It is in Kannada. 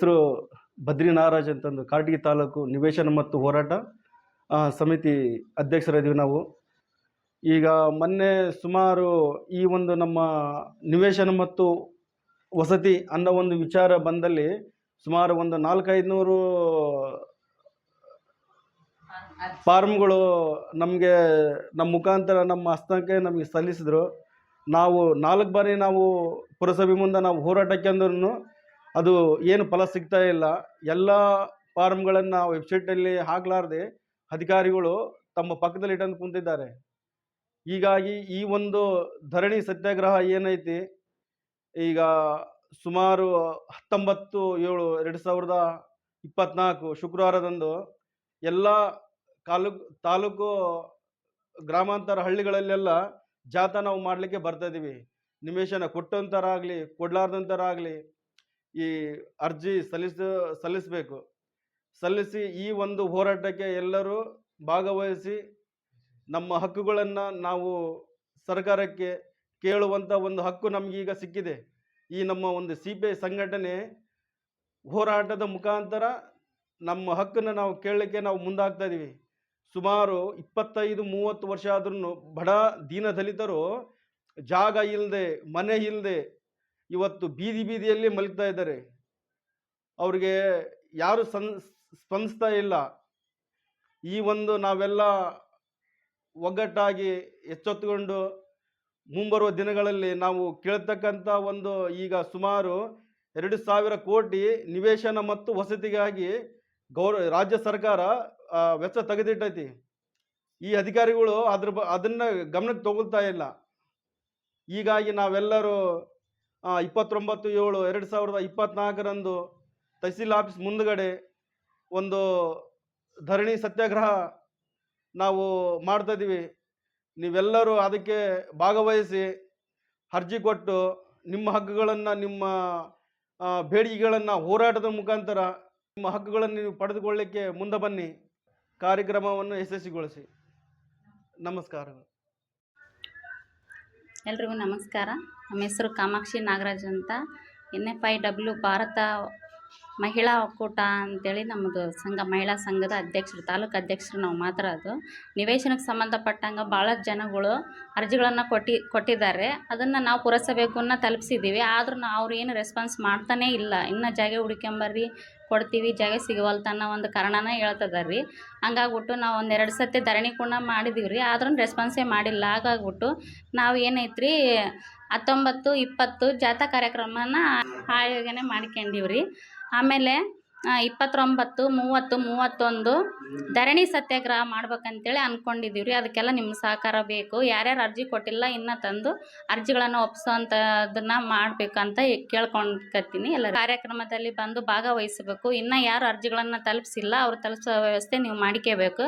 ಹೆಸರು ಬದ್ರಿ ನಾರಾಜ್ ಅಂತಂದು ಕಾಟಗಿ ತಾಲೂಕು ನಿವೇಶನ ಮತ್ತು ಹೋರಾಟ ಸಮಿತಿ ಅಧ್ಯಕ್ಷರಿದ್ದೀವಿ ನಾವು. ಈಗ ಮೊನ್ನೆ ಸುಮಾರು ಈ ಒಂದು ನಮ್ಮ ನಿವೇಶನ ಮತ್ತು ವಸತಿ ಅನ್ನೋ ಒಂದು ವಿಚಾರ ಬಂದಲ್ಲಿ ಸುಮಾರು ಒಂದು ನಾಲ್ಕೈದುನೂರು ಫಾರ್ಮ್ಗಳು ನಮಗೆ ನಮ್ಮ ಮುಖಾಂತರ ನಮ್ಮ ಹಸ್ತಕ್ಕೆ ನಮಗೆ ಸಲ್ಲಿಸಿದ್ರು. ನಾವು ನಾಲ್ಕು ಬಾರಿ ನಾವು ಪುರಸಭೆ ಮುಂದೆ ನಾವು ಹೋರಾಟಕ್ಕೆ ಅಂದ್ರೂ ಅದು ಏನು ಫಲ ಸಿಗ್ತಾ ಇಲ್ಲ. ಎಲ್ಲ ಫಾರ್ಮ್ಗಳನ್ನು ವೆಬ್ಸೈಟಲ್ಲಿ ಹಾಕಲಾರ್ದೆ ಅಧಿಕಾರಿಗಳು ತಮ್ಮ ಪಕ್ಕದಲ್ಲಿ ಇಟ್ಟಂದು ಕುಂತಿದ್ದಾರೆ. ಹೀಗಾಗಿ ಈ ಒಂದು ಧರಣಿ ಸತ್ಯಾಗ್ರಹ ಏನೈತಿ? ಈಗ ಸುಮಾರು ಹತ್ತೊಂಬತ್ತು, ಏಳು, ಎರಡು ಸಾವಿರದ ಇಪ್ಪತ್ತ್ನಾಲ್ಕು ಶುಕ್ರವಾರದಂದು ಎಲ್ಲ ಕಾಲು ತಾಲೂಕು ಗ್ರಾಮಾಂತರ ಹಳ್ಳಿಗಳಲ್ಲೆಲ್ಲ ಜಾಥಾ ನಾವು ಮಾಡಲಿಕ್ಕೆ ಬರ್ತಾ ಇದ್ದೀವಿ ನಿವೇಶನ ಕೊಟ್ಟಂಥರಾಗಲಿ ಕೊಡ್ಲಾರ್ದಂಥರಾಗಲಿ ಈ ಅರ್ಜಿ ಸಲ್ಲಿಸ, ಸಲ್ಲಿಸಬೇಕು. ಸಲ್ಲಿಸಿ ಈ ಒಂದು ಹೋರಾಟಕ್ಕೆ ಎಲ್ಲರೂ ಭಾಗವಹಿಸಿ ನಮ್ಮ ಹಕ್ಕುಗಳನ್ನು ನಾವು ಸರ್ಕಾರಕ್ಕೆ ಕೇಳುವಂಥ ಒಂದು ಹಕ್ಕು ನಮಗೀಗ ಸಿಕ್ಕಿದೆ. ಈ ನಮ್ಮ ಒಂದು ಸಿ ಪಿ ಐ ಸಂಘಟನೆ ಹೋರಾಟದ ಮುಖಾಂತರ ನಮ್ಮ ಹಕ್ಕನ್ನು ನಾವು ಕೇಳಲಿಕ್ಕೆ ನಾವು ಮುಂದಾಗ್ತಾ ಇದ್ದೀವಿ ಸುಮಾರು ಇಪ್ಪತ್ತೈದು, ಮೂವತ್ತು ವರ್ಷ ಆದ್ರೂ ಬಡ ದೀನ ದಲಿತರು ಜಾಗ ಇಲ್ಲದೆ ಮನೆ ಇಲ್ಲದೆ ಇವತ್ತು ಬೀದಿ ಬೀದಿಯಲ್ಲಿ ಮಲಗ್ತಾ ಇದ್ದಾರೆ. ಅವ್ರಿಗೆ ಯಾರು ಸನ್ ಸ್ಪಂದಿಸ್ತಾ ಇಲ್ಲ. ಈ ಒಂದು ನಾವೆಲ್ಲ ಒಗ್ಗಟ್ಟಾಗಿ ಎಚ್ಚೆತ್ತುಕೊಂಡು ಮುಂಬರುವ ದಿನಗಳಲ್ಲಿ ನಾವು ಕೇಳ್ತಕ್ಕಂಥ ಒಂದು ಈಗ ಸುಮಾರು ಎರಡು ಸಾವಿರ ಕೋಟಿ ನಿವೇಶನ ಮತ್ತು ವಸತಿಗಾಗಿ ಗೌರ, ರಾಜ್ಯ ಸರ್ಕಾರ ವೆಚ್ಚ ತೆಗೆದಿಟ್ಟೈತಿ. ಈ ಅಧಿಕಾರಿಗಳು ಅದ್ರ ಬ, ಅದನ್ನು ಗಮನಕ್ಕೆ ತಗೊಳ್ತಾ ಇಲ್ಲ. ಹೀಗಾಗಿ ನಾವೆಲ್ಲರೂ ಇಪ್ಪತ್ತೊಂಬತ್ತು, ಏಳು, ಎರಡು ಸಾವಿರದ ಇಪ್ಪತ್ತ್ನಾಲ್ಕರಂದು ತಹಸೀಲ್ ಆಫೀಸ್ ಮುಂದುಗಡೆ ಒಂದು ಧರಣಿ ಸತ್ಯಾಗ್ರಹ ನಾವು ಮಾಡ್ತಾಯಿದ್ದೀವಿ ನೀವೆಲ್ಲರೂ ಅದಕ್ಕೆ ಭಾಗವಹಿಸಿ ಅರ್ಜಿ ಕೊಟ್ಟು ನಿಮ್ಮ ಹಕ್ಕುಗಳನ್ನು, ನಿಮ್ಮ ಬೇಡಿಕೆಗಳನ್ನು ಹೋರಾಟದ ಮುಖಾಂತರ ನಿಮ್ಮ ಹಕ್ಕುಗಳನ್ನು ನೀವು ಪಡೆದುಕೊಳ್ಳಿಕ್ಕೆ ಮುಂದೆ ಬನ್ನಿ. ಕಾರ್ಯಕ್ರಮವನ್ನು ಯಶಸ್ವಿಗೊಳಿಸಿ. ನಮಸ್ಕಾರಗಳು. ಎಲ್ರಿಗೂ ನಮಸ್ಕಾರ. ನಮ್ಮ ಹೆಸರು ಕಾಮಾಕ್ಷಿ ನಾಗರಾಜ್ ಅಂತ. ಎನ್ ಎಫ್ ಐ ಡಬ್ಲ್ಯೂ ಭಾರತ ಮಹಿಳಾ ಒಕ್ಕೂಟ ಅಂತೇಳಿ ನಮ್ಮದು ಸಂಘ, ಮಹಿಳಾ ಸಂಘದ ಅಧ್ಯಕ್ಷರು, ತಾಲೂಕು ಅಧ್ಯಕ್ಷರು ನಾವು ಮಾತ್ರ ಅದು. ನಿವೇಶನಕ್ಕೆ ಸಂಬಂಧಪಟ್ಟಂಗೆ ಭಾಳ ಜನಗಳು ಅರ್ಜಿಗಳನ್ನು ಕೊಟ್ಟಿ, ಕೊಟ್ಟಿದ್ದಾರೆ. ಅದನ್ನು ನಾವು ಪುರಸಬೇಕನ್ನ ತಲುಪಿಸಿದ್ದೀವಿ ಆದ್ರೂ ಅವ್ರು ಏನು ರೆಸ್ಪಾನ್ಸ್ ಮಾಡ್ತಾನೇ ಇಲ್ಲ. ಇನ್ನೂ ಜಾಗ ಹುಡ್ಕೊಂಬರ್ರಿ ಕೊಡ್ತೀವಿ, ಜಾಗ ಸಿಗವಲ್ತ ಅನ್ನೋ ಒಂದು ಕಾರಣನ ಹೇಳ್ತದ ರೀ ಹಂಗಾಗ್ಬಿಟ್ಟು ನಾವು ಒಂದೆರಡು ಸತಿ ಧರಣಿ ಕೂಡ ಮಾಡಿದೀವಿ ರೀ ಆದ್ರೂ ರೆಸ್ಪಾನ್ಸೇ ಮಾಡಿಲ್ಲ. ಹಾಗಾಗ್ಬಿಟ್ಟು ನಾವು ಏನೈತ್ರಿ, ಹತ್ತೊಂಬತ್ತು ಇಪ್ಪತ್ತು ಜಾಥಾ ಕಾರ್ಯಕ್ರಮನ ಆಯೋಜನೆ ಮಾಡ್ಕೊಂಡಿವ್ರಿ. ಆಮೇಲೆ ಇಪ್ಪತ್ತೊಂಬತ್ತು, ಮೂವತ್ತು, ಮೂವತ್ತೊಂದು, ಧರಣಿ ಸತ್ಯಾಗ್ರಹ ಮಾಡ್ಬೇಕಂತೇಳಿ ಅಂದ್ಕೊಂಡಿದ್ದೀವಿ ರೀ ಅದಕ್ಕೆಲ್ಲ ನಿಮ್ಮ ಸಹಕಾರ ಬೇಕು. ಯಾರ್ಯಾರು ಅರ್ಜಿ ಕೊಟ್ಟಿಲ್ಲ, ಇನ್ನೂ ತಂದು ಅರ್ಜಿಗಳನ್ನು ಒಪ್ಸೋವಂಥದ್ದನ್ನ ಮಾಡಬೇಕಂತ ಕೇಳ್ಕೊಂಡ್ಕತ್ತೀನಿ. ಎಲ್ಲ ಕಾರ್ಯಕ್ರಮದಲ್ಲಿ ಬಂದು ಭಾಗವಹಿಸಬೇಕು. ಇನ್ನು ಯಾರು ಅರ್ಜಿಗಳನ್ನು ತಲುಪಿಸಿಲ್ಲ, ಅವ್ರು ತಲುಪಿಸೋ ವ್ಯವಸ್ಥೆ ನೀವು ಮಾಡ್ಕೋಬೇಕು.